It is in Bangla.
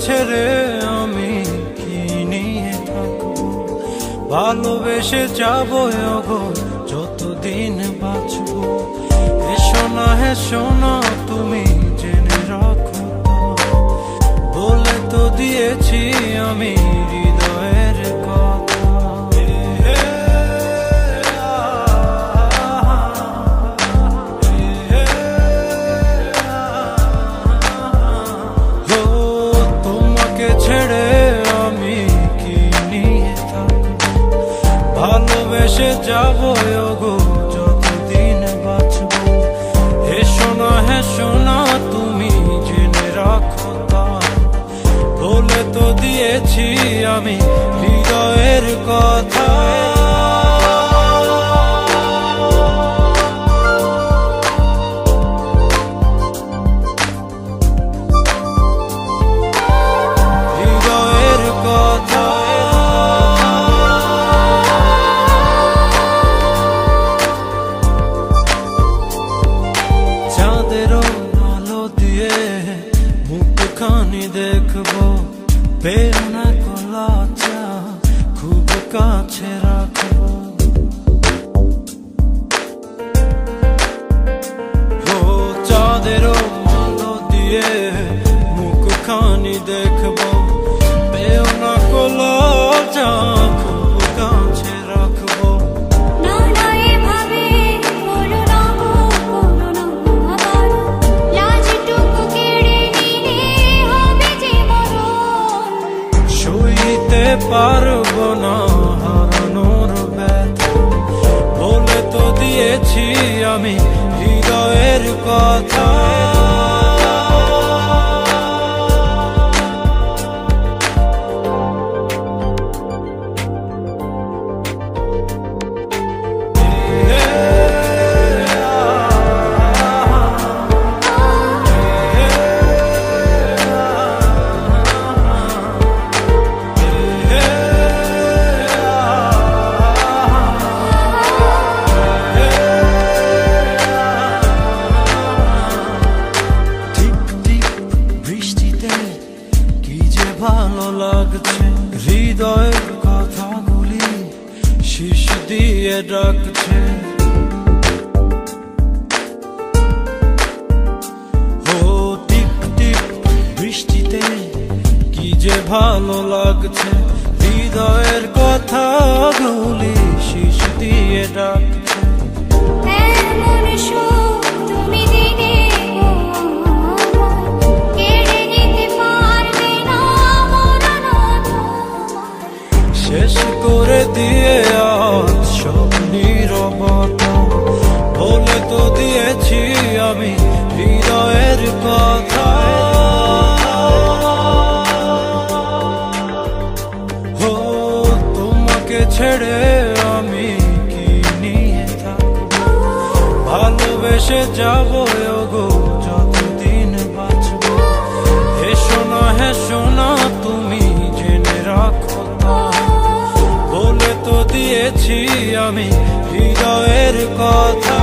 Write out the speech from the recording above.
ছেড়ে আমি কি নিয়ে থাকব? ভালোবেসে যাব যতদিন বাঁচব। এসো না হেসো না ভালোবেসে যাব গো, যতদিন বাঁচবো। হে শোনা হে শোনা তুমি জেনে রাখো তা। বলে তো দিয়েছি আমি মুখখানি দেখব প্রেরণা কলা চা, খুব কাছে রাখব। ও চাঁদের মালো দিয়ে মুখ খানি দেখব প্রেরণা কলা তো দিয়েছি আমি হৃদয়ের কথা। ভালো লাগছে। হৃদয়ের কথাগুলি শীষ দিয়ে ডাকছে। ও টিপ টিপ বৃষ্টিতে কি যে ভালো লাগছে। হৃদয়ের কথাগুলি শীষ দিয়ে ডাকছে। দিয়েছি আমি হৃদয়ের কথা। হো তোমাকে ছেড়ে আমি কি নিয়ে থাকব? ভালোবেসে যাব গো যতদিন বাঁচব। হে শোনা হে শোনা তুমি জেনে রাখো বলে তো দিয়েছি আমি হৃদয়ের কথা।